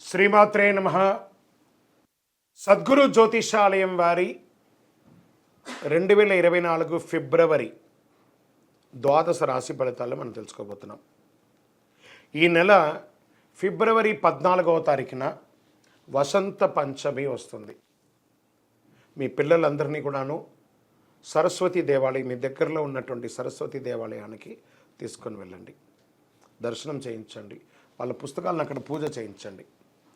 శ్రీమాత్రే నమ. సద్గురు జ్యోతిషాలయం వారి రెండు వేల ఇరవై నాలుగు ఫిబ్రవరి ద్వాదశ రాశి ఫలితాలు మనం తెలుసుకోబోతున్నాం. ఈ నెల ఫిబ్రవరి పద్నాలుగవ తారీఖున వసంత పంచమి వస్తుంది. మీ పిల్లలందరినీ కూడాను సరస్వతి దేవాలయం మీ దగ్గరలో ఉన్నటువంటి సరస్వతి దేవాలయానికి తీసుకొని వెళ్ళండి. దర్శనం చేయించండి. వాళ్ళ పుస్తకాలను అక్కడ పూజ చేయించండి.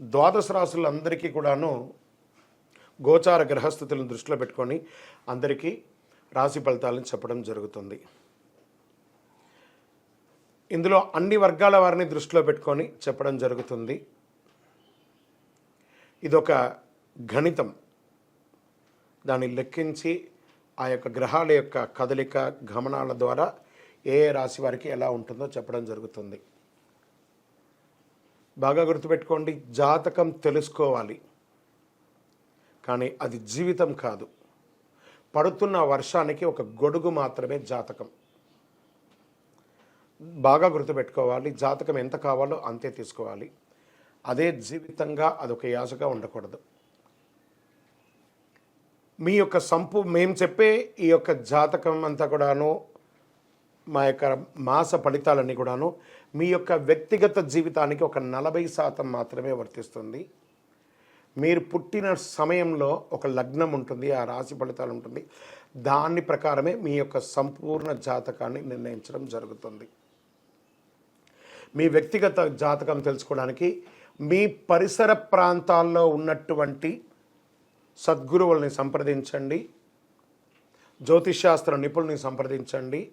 ద్వాదశ రాసులందరికీ కూడాను గోచార గ్రహస్థితులను దృష్టిలో పెట్టుకొని అందరికీ రాశి ఫలితాలను చెప్పడం జరుగుతుంది. ఇందులో అన్ని వర్గాల వారిని దృష్టిలో పెట్టుకొని చెప్పడం జరుగుతుంది. ఇదొక గణితం. దాన్ని లెక్కించి ఆ యొక్క గ్రహాల యొక్క కదలిక గమనాల ద్వారా ఏ ఏ రాశి వారికి ఎలా ఉంటుందో చెప్పడం జరుగుతుంది. బాగా గుర్తుపెట్టుకోండి జాతకం తెలుసుకోవాలి. కానీ అది జీవితం కాదు. పడుతున్న వర్షానికి ఒక గొడుగు మాత్రమే జాతకం. బాగా గుర్తుపెట్టుకోవాలి జాతకం ఎంత కావాలో అంతే తీసుకోవాలి. అదే జీవితంగా అదొక యాసగా ఉండకూడదు. మీ యొక్క సంపు మేము చెప్పే ఈ యొక్క జాతకం అంతా కూడాను మా యొక్క మాస ఫలితాలన్నీ కూడాను మీ యొక్క వ్యక్తిగత జీవితానికి ఒక నలభై శాతం మాత్రమే వర్తిస్తుంది. మీరు పుట్టిన సమయంలో ఒక లగ్నం ఉంటుంది ఆ రాశి ఫలితాలు ఉంటుంది. దాని ప్రకారమే మీ యొక్క సంపూర్ణ జాతకాన్ని నిర్ణయించడం జరుగుతుంది. మీ వ్యక్తిగత జాతకం తెలుసుకోవడానికి మీ పరిసర ప్రాంతాల్లో ఉన్నటువంటి సద్గురువుల్ని సంప్రదించండి. జ్యోతిష్శాస్త్ర నిపుణుల్ని సంప్రదించండి.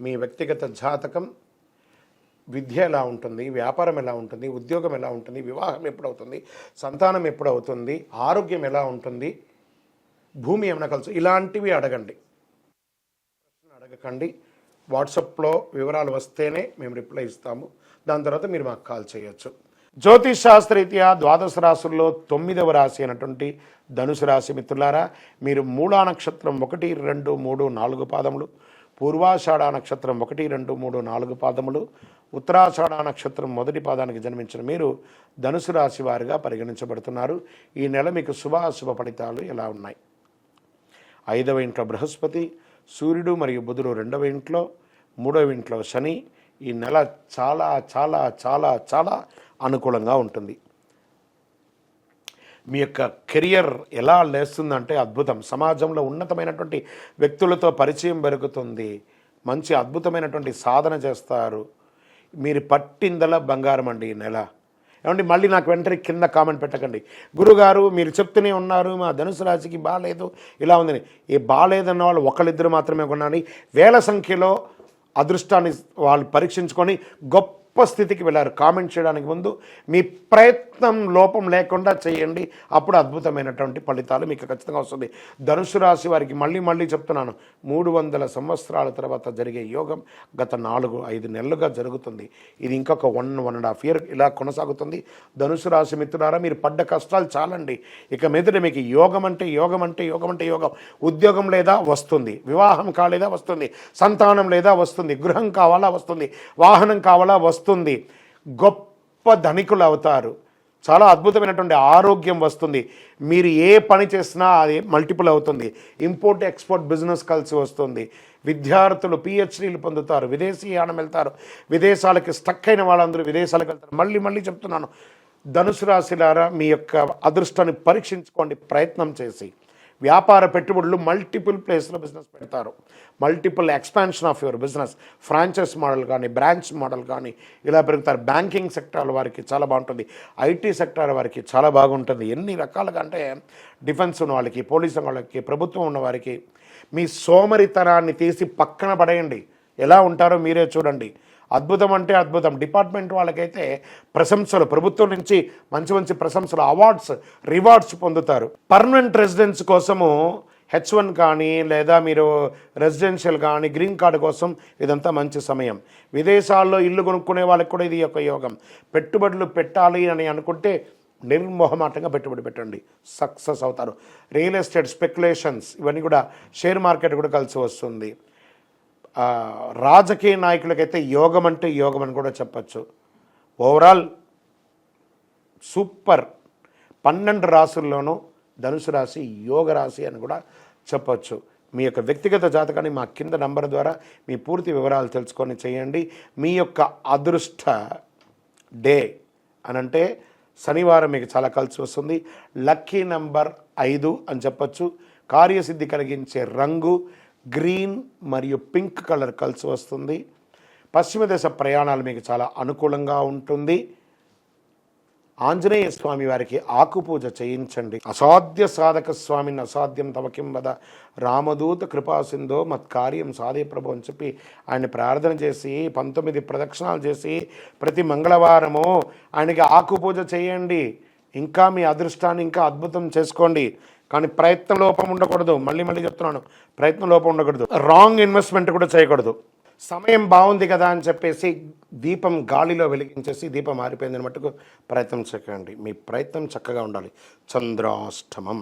మీ వ్యక్తిగత జాతకం విద్య ఎలా ఉంటుంది వ్యాపారం ఎలా ఉంటుంది ఉద్యోగం ఎలా ఉంటుంది వివాహం ఎప్పుడవుతుంది సంతానం ఎప్పుడవుతుంది ఆరోగ్యం ఎలా ఉంటుంది భూమి ఏమైనా కలుసు ఇలాంటివి అడగండి. ప్రశ్న అడగకండి. వాట్సాప్లో వివరాలు వస్తేనే మేము రిప్లై ఇస్తాము. దాని తర్వాత మీరు మాకు కాల్ చేయొచ్చు. జ్యోతిష్ శాస్త్రరీత్యా ద్వాదశ రాశుల్లో తొమ్మిదవ రాశి అయినటువంటి ధనుసు రాశి మిత్రులారా మీరు మూలా నక్షత్రం ఒకటి రెండు మూడు నాలుగు పాదములు పూర్వాషాఢ నక్షత్రం ఒకటి రెండు మూడు నాలుగు పాదములు ఉత్తరాషాఢ నక్షత్రం మొదటి పాదానికి జన్మించిన మీరు ధనుసు రాశి వారిగా పరిగణించబడుతున్నారు. ఈ నెల మీకు శుభాశుభ ఫలితాలు ఎలా ఉన్నాయి? ఐదవ ఇంట్లో బృహస్పతి సూర్యుడు మరియు బుధుడు రెండవ ఇంట్లో మూడవ ఇంట్లో శని. ఈ నెల చాలా చాలా చాలా చాలా అనుకూలంగా ఉంటుంది. మీ యొక్క కెరియర్ ఎలా లేస్తుందంటే అద్భుతం. సమాజంలో ఉన్నతమైనటువంటి వ్యక్తులతో పరిచయం పెరుగుతుంది. మంచి అద్భుతమైనటువంటి సాధన చేస్తారు. మీరు పట్టిందల బంగారం అండి ఈ నెల. ఏమండి మళ్ళీ నాకు వెంటనే కింద కామెంట్ పెట్టకండి. గురుగారు మీరు చెప్తూనే ఉన్నారు మా ధనుసు రాశికి బాగాలేదు ఇలా ఉందని. ఈ బాగాలేదన్న వాళ్ళు ఒకళ్ళిద్దరు మాత్రమే కొనాలి. వేల సంఖ్యలో అదృష్టాన్ని వాళ్ళు పరీక్షించుకొని గొప్ప స్థితికి వెళ్ళారు. కామెంట్ చేయడానికి ముందు మీ ప్రయత్నం లోపం లేకుండా చేయండి. అప్పుడు అద్భుతమైనటువంటి ఫలితాలు మీకు ఖచ్చితంగా వస్తుంది. ధనుసు రాశి వారికి మళ్ళీ మళ్ళీ చెప్తున్నాను. మూడు వందల సంవత్సరాల తర్వాత జరిగే యోగం గత నాలుగు ఐదు నెలలుగా జరుగుతుంది. ఇది ఇంకొక one one and half year ఇలా కొనసాగుతుంది. ధనుసు రాశి మిత్రులారా మీరు పడ్డ కష్టాలు చాలండి. ఇక మీదట మీకు యోగం అంటే యోగం అంటే యోగం అంటే యోగం. ఉద్యోగం లేదా వస్తుంది. వివాహం కాలేదా? వస్తుంది. సంతానం లేదా? వస్తుంది. గృహం కావాలా? వస్తుంది. వాహనం కావాలా? వస్తుంది. వస్తుంది. గొప్ప ధనికులు అవుతారు. చాలా అద్భుతమైనటువంటి ఆరోగ్యం వస్తుంది. మీరు ఏ పని చేసినా అది మల్టిపుల్ అవుతుంది. ఇంపోర్ట్ ఎక్స్పోర్ట్ బిజినెస్ కలిసి వస్తుంది. విద్యార్థులు పిహెచ్డీలు పొందుతారు. విదేశీయానం వెళ్తారు. విదేశాలకి స్టక్ అయిన వాళ్ళందరూ విదేశాలకు వెళ్తారు. మళ్ళీ మళ్ళీ చెప్తున్నాను. ధనుసు రాశిలారా మీ యొక్క అదృష్టాన్ని పరీక్షించుకోండి. ప్రయత్నం చేసి. వ్యాపార పెట్టుబడులు మల్టిపుల్ ప్లేస్లో బిజినెస్ పెడతారు. Multiple expansion of your business franchise model కానీ బ్రాంచ్ మోడల్ కానీ ఇలా పెరుగుతారు. బ్యాంకింగ్ సెక్టార్ వారికి చాలా బాగుంటుంది. ఐటీ సెక్టార్ వారికి చాలా బాగుంటుంది. ఎన్ని రకాలుగా అంటే డిఫెన్స్ ఉన్న వాళ్ళకి పోలీసు వాళ్ళకి ప్రభుత్వం ఉన్న వారికి మీ సోమరితనాన్ని తీసి పక్కన పడేయండి. ఎలా ఉంటారో మీరే చూడండి. అద్భుతం అంటే అద్భుతం. డిపార్ట్మెంట్ వాళ్ళకైతే ప్రశంసలు ప్రభుత్వం నుంచి మంచి మంచి ప్రశంసలు అవార్డ్స్ రివార్డ్స్ పొందుతారు. పర్మనెంట్ రెసిడెన్స్ కోసము హెచ్ వన్ కానీ లేదా మీరు రెసిడెన్షియల్ కానీ గ్రీన్ కార్డు కోసం ఇదంతా మంచి సమయం. విదేశాల్లో ఇల్లు కొనుక్కునే వాళ్ళకి కూడా ఇది ఒక యోగం. పెట్టుబడులు పెట్టాలి అని అనుకుంటే నిర్మోహమాటంగా పెట్టుబడి పెట్టండి. సక్సెస్ అవుతారు. రియల్ ఎస్టేట్ స్పెక్యులేషన్స్ ఇవన్నీ కూడా షేర్ మార్కెట్ కూడా కలిసి వస్తుంది. రాజకీయ నాయకులకైతే యోగం అంటే యోగం అని కూడా చెప్పచ్చు. ఓవరాల్ సూపర్ పన్నెండు రాసుల్లోనూ ధనుసు రాశి యోగ రాశి అని కూడా చెప్పచ్చు. మీ యొక్క వ్యక్తిగత జాతకాన్ని మా కింద నంబర్ ద్వారా మీ పూర్తి వివరాలు తెలుసుకొని చేయండి. మీ యొక్క అదృష్ట డే అనంటే శనివారం మీకు చాలా కలిసి వస్తుంది. లక్కీ నంబర్ ఐదు అని చెప్పొచ్చు. కార్యసిద్ధి కలిగించే రంగు గ్రీన్ మరియు పింక్ కలర్ కలిసి వస్తుంది. పశ్చిమ దేశ ప్రయాణాలు మీకు చాలా అనుకూలంగా ఉంటుంది. ఆంజనేయ స్వామి వారికి ఆకుపూజ చేయించండి. అసాధ్య సాధక స్వామిని అసాధ్యం తవకిం వద రామదూత కృపాసిందో మత్కార్యం సాధే ప్రభు అని చెప్పి ఆయన ప్రార్థన చేసి పంతొమ్మిది ప్రదక్షిణాలు చేసి ప్రతి మంగళవారము ఆయనకి ఆకుపూజ చేయండి. ఇంకా మీ అదృష్టాన్ని ఇంకా అద్భుతం చేసుకోండి. కానీ ప్రయత్న లోపం ఉండకూడదు. మళ్ళీ మళ్ళీ చెప్తున్నాను. ప్రయత్నం లోపం ఉండకూడదు. రాంగ్ ఇన్వెస్ట్మెంట్ కూడా చేయకూడదు. సమయం బాగుంది కదా అని చెప్పేసి దీపం గాలిలో వెలిగించేసి దీపం ఆరిపోయిందని మట్టుకు ప్రయత్నం చేయకండి మీ ప్రయత్నం చక్కగా ఉండాలి. చంద్రాష్టమం.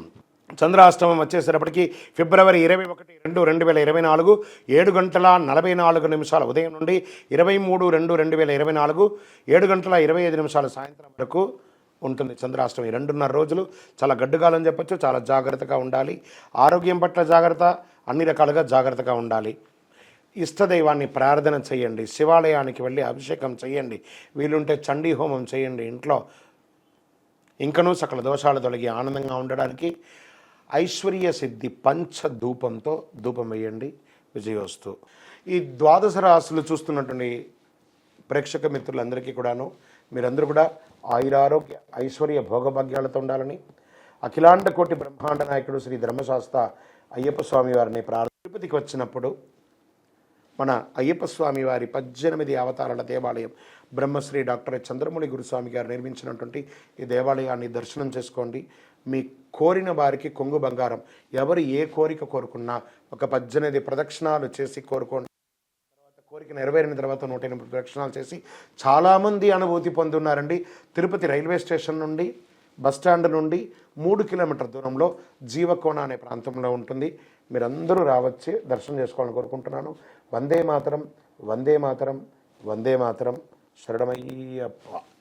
చంద్రాష్టమం వచ్చేసేటప్పటికి ఫిబ్రవరి ఇరవై ఒకటి రెండు రెండు వేల ఇరవై నాలుగు ఏడు గంటల నలభై నాలుగు నిమిషాల ఉదయం నుండి ఇరవై మూడు రెండు రెండు వేల ఇరవై నాలుగు ఏడు గంటల ఇరవై ఐదు నిమిషాల సాయంత్రం వరకు ఉంటుంది. చంద్రాష్టమి రెండున్నర రోజులు. చాలా గడ్డుగాలని చెప్పొచ్చు. చాలా జాగ్రత్తగా ఉండాలి. ఆరోగ్యం పట్ల జాగ్రత్త అన్ని రకాలుగా జాగ్రత్తగా ఉండాలి. ఇష్టదైవాన్ని ప్రార్థన చేయండి. శివాలయానికి వెళ్ళి అభిషేకం చేయండి. వీలుంటే చండీ హోమం చేయండి ఇంట్లో. ఇంకనూ సకల దోషాలు తొలగి ఆనందంగా ఉండడానికి ఐశ్వర్య సిద్ధి పంచ ధూపంతో ధూపం వేయండి. విజయోస్తు. ఈ ద్వాదశ రాశులు చూస్తున్నటువంటి ప్రేక్షక మిత్రులందరికీ కూడాను మీరందరూ కూడా ఆయురారోగ్య ఐశ్వర్య భోగభాగ్యాలతో ఉండాలని అఖిలాండ కోటి బ్రహ్మాండ నాయకుడు శ్రీ ధర్మశాస్త్ర అయ్యప్ప స్వామి వారిని ప్రార్థ తిరుపతికి వచ్చినప్పుడు మన అయ్యప్ప స్వామి వారి పద్దెనిమిది అవతారాల దేవాలయం బ్రహ్మశ్రీ డాక్టర్ చంద్రమౌళి గురుస్వామి గారు నిర్మించినటువంటి ఈ దేవాలయాన్ని దర్శనం చేసుకోండి. మీ కోరిన వారికి కొంగు బంగారం. ఎవరు ఏ కోరిక కోరుకున్నా ఒక పద్దెనిమిది ప్రదక్షిణాలు చేసి కోరుకోండి. నెరవేరిన తర్వాత నూట ఎనిమిది ప్రదక్షిణాలు చేసి చాలామంది అనుభూతి పొందున్నారండి. తిరుపతి రైల్వే స్టేషన్ నుండి బస్టాండ్ నుండి మూడు కిలోమీటర్ దూరంలో జీవకోణ అనే ప్రాంతంలో ఉంటుంది. మీరందరూ రావచ్చి దర్శనం చేసుకోవాలని కోరుకుంటున్నాను. వందే మాతరం వందే మాతరం వందే మాతరం. శరణమయ్యప్ప.